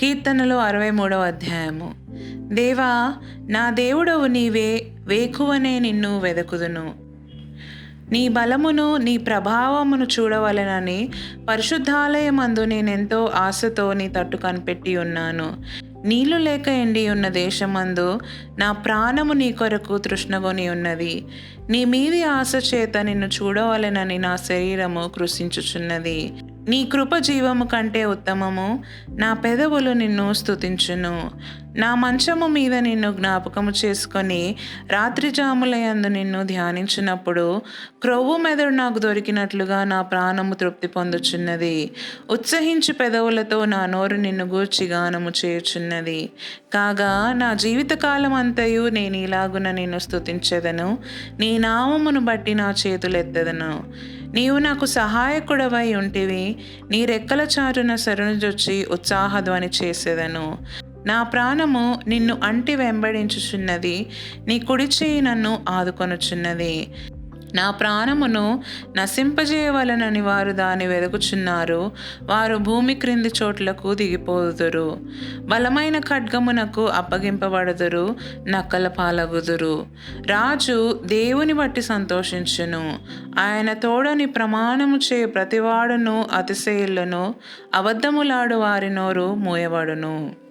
కీర్తనలు అరవై మూడవ అధ్యాయము. దేవా నా దేవుడవు నీవే వేకువనే నిన్ను వెదకుదును. నీ బలమును నీ ప్రభావమును చూడవలెనని పరిశుద్ధాలయమందు నేనెంతో ఆశతో నీ తట్టు కనిపెట్టి ఉన్నాను. నీళ్ళు లేక ఎండి ఉన్న దేశమందు నా ప్రాణము నీ కొరకు తృష్ణగొని ఉన్నది. నీ మీది ఆశ చేత నిన్ను చూడవలెనని నా శరీరము కృషించుచున్నది. నీ కృప జీవము కంటే ఉత్తమము. నా పెదవులు నిన్ను స్తుతించును. నా మంచము మీద నిన్ను జ్ఞాపకము చేసుకొని రాత్రి జాములయందు నిన్ను ధ్యానించినప్పుడు క్రొవ్వు మెదడు నాకు దొరికినట్లుగా నా ప్రాణము తృప్తి పొందుచున్నది. ఉత్సహించి పెదవులతో నా నోరు నిన్ను గూర్చి గానము చేయుచున్నది. కాగా నా జీవితకాలం అంతయు నేను ఇలాగున నిన్ను స్తుతించెదను. నీ నామమును బట్టి నా చేతులెత్తదను. నీవు నాకు సహాయకుడవై ఉంటివి. నీ రెక్కల చాటున శరణుజొచ్చి ఉత్సాహధ్వని చేసేదను. నా ప్రాణము నిన్ను అంటి వెంబడించుచున్నది. నీ కుడి చేయి నన్ను ఆదుకొనుచున్నది. నా ప్రాణమును నశింపజేయవలనని వారు దాన్ని వెదుకుచున్నారు. వారు భూమి క్రింది చోట్లకు దిగిపోదురు. బలమైన ఖడ్గమునకు అప్పగింపబడుదురు. నక్కల పాలగుదురు. రాజు దేవుని బట్టి సంతోషించును. ఆయన తోడని ప్రమాణము చే ప్రతివాడును అతిశయులను అబద్ధములాడు వారి నోరు మూయబడును.